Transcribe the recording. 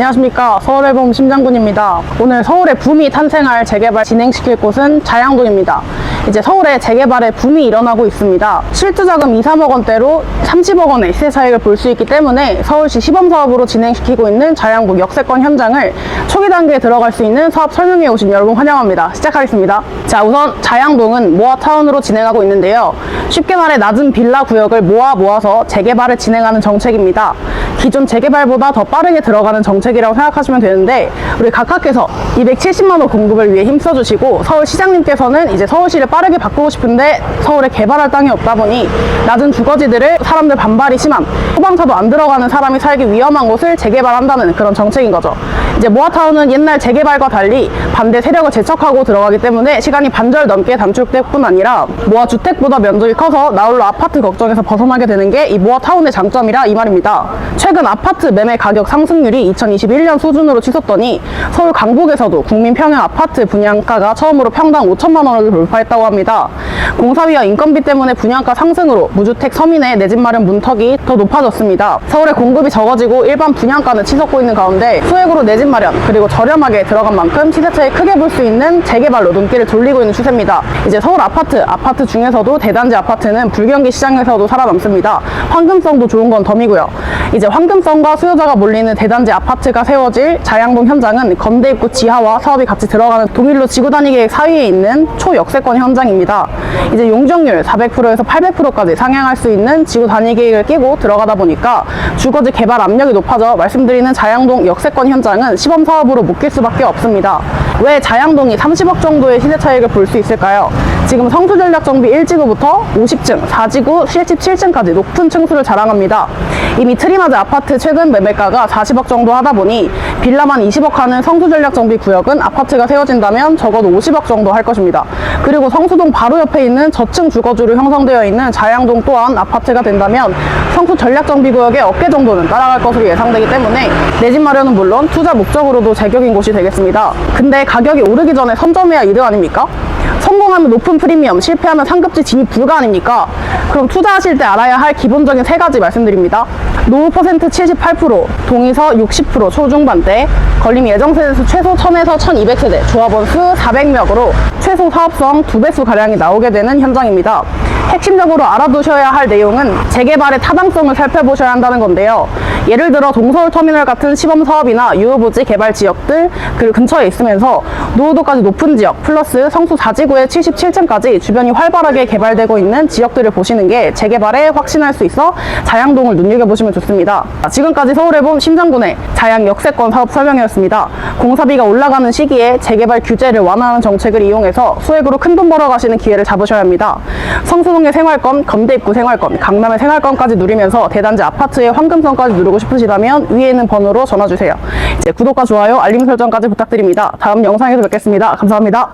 안녕하십니까. 서울앨범 심장군입니다. 오늘 서울의 붐이 탄생할 재개발 진행시킬 곳은 자양동입니다. 이제 서울에 재개발의 붐이 일어나고 있습니다. 실투자금 2, 3억 원대로 30억 원의 시세 차익을 볼 수 있기 때문에 서울시 시범사업으로 진행시키고 있는 자양동 역세권 현장을 초기 단계에 들어갈 수 있는 사업 설명회 오신 여러분 환영합니다. 시작하겠습니다. 자 우선 자양동은 모아타운으로 진행하고 있는데요. 쉽게 말해 낮은 빌라 구역을 모아 모아서 재개발을 진행하는 정책입니다 기존 재개발보다 더 빠르게 들어가는 정책이라고 생각하시면 되는데 우리 각하께서 270만 원 공급을 위해 힘써 주시고 서울 시장님께서는 이제 서울시를 빠르게 바꾸고 싶은데 서울에 개발할 땅이 없다 보니 낮은 주거지들을 사람들 반발이 심한 소방차도 안 들어가는 사람이 살기 위험한 곳을 재개발한다는 그런 정책인 거죠. 이제 모아타운은 옛날 재개발과 달리 반대 세력을 제척하고 들어가기 때문에 시간이 반절 넘게 단축될 뿐 아니라 모아 주택보다 면적이 커서 나홀로 아파트 걱정에서 벗어나게 되는 게 이 모아타운의 장점이라 이 말입니다. 최근 아파트 매매 가격 상승률이 2021년 수준으로 치솟더니 서울 강북에서도 국민 평형 아파트 분양가가 처음으로 평당 5천만 원을 돌파했다고 합니다. 공사비와 인건비 때문에 분양가 상승으로 무주택 서민의 내 집 마련 문턱이 더 높아졌습니다. 서울의 공급이 적어지고 일반 분양가는 치솟고 있는 가운데 소액으로 내 집 마련 그리고 저렴하게 들어간 만큼 시세 차익 크게 볼 수 있는 재개발로 눈길을 돌리고 있는 추세입니다. 이제 서울 아파트, 아파트 중에서도 대단지 아파트는 불경기 시장에서도 살아남습니다. 황금성도 좋은 건 덤이고요. 이제 황금성과 수요자가 몰리는 대단지 아파트가 세워질 자양동 현장은 건대 입구 지하와 사업이 같이 들어가는 동일로 지구단위 계획 사이에 있는 초역세권 현장입니다. 이제 용적률 400%에서 800%까지 상향할 수 있는 지구단위 계획을 끼고 들어가다 보니까 주거지 개발 압력이 높아져 말씀드리는 자양동 역세권 현장은 시범 사업으로 묶일 수밖에 없습니다. 왜 자양동이 30억 정도의 시세 차익을 볼 수 있을까요? 지금 성수전략 정비 1지구부터 50층, 4지구, 실집 7층까지 높은 층수를 자랑합니다. 이미 트리마드 아파트 최근 매매가가 40억 정도 하다 보니 빌라만 20억 하는 성수전략 정비 구역은 아파트가 세워진다면 적어도 50억 정도 할 것입니다. 그리고 성수동 바로 옆에 있는 저층 주거지로 형성되어 있는 자양동 또한 아파트가 된다면 성수 전략 정비 구역의 어깨 정도는 따라갈 것으로 예상되기 때문에 내 집 마련은 물론 투자 목적으로도 제격인 곳이 되겠습니다. 근데 가격이 오르기 전에 선점해야 이득 아닙니까? 성공하면 높은 프리미엄, 실패하면 상급지 진입 불가 아닙니까? 그럼 투자하실 때 알아야 할 기본적인 세 가지 말씀드립니다. 노후 퍼센트 78%, 동의서 60% 초중반대, 걸림 예정 세대수 최소 1000에서 1200세대, 조합원 수 400명으로 최소 사업성 2배수 가량이 나오게 되는 현장입니다. 핵심적으로 알아두셔야 할 내용은 재개발의 타당성을 살펴보셔야 한다는 건데요. 예를 들어 동서울 터미널 같은 시범 사업이나 유후부지 개발 지역들 그 근처에 있으면서 노후도까지 높은 지역 플러스 성수 4지구의 77층까지 주변이 활발하게 개발되고 있는 지역들을 보시는 게 재개발에 확신할 수 있어 자양동을 눈여겨보시면 좋습니다. 지금까지 서울해본 심장군의 자양 역세권 사업 설명이었습니다. 공사비가 올라가는 시기에 재개발 규제를 완화하는 정책을 이용해서 수액으로 큰돈 벌어 가시는 기회를 잡으셔야 합니다. 성수동의 생활권, 건대입구 생활권, 강남의 생활권까지 누리면서 대단지 아파트의 황금성까지 누르고 싶으시다면 위에 있는 번호로 전화 주세요. 네, 구독과 좋아요, 알림 설정까지 부탁드립니다. 다음 영상에서 뵙겠습니다. 감사합니다.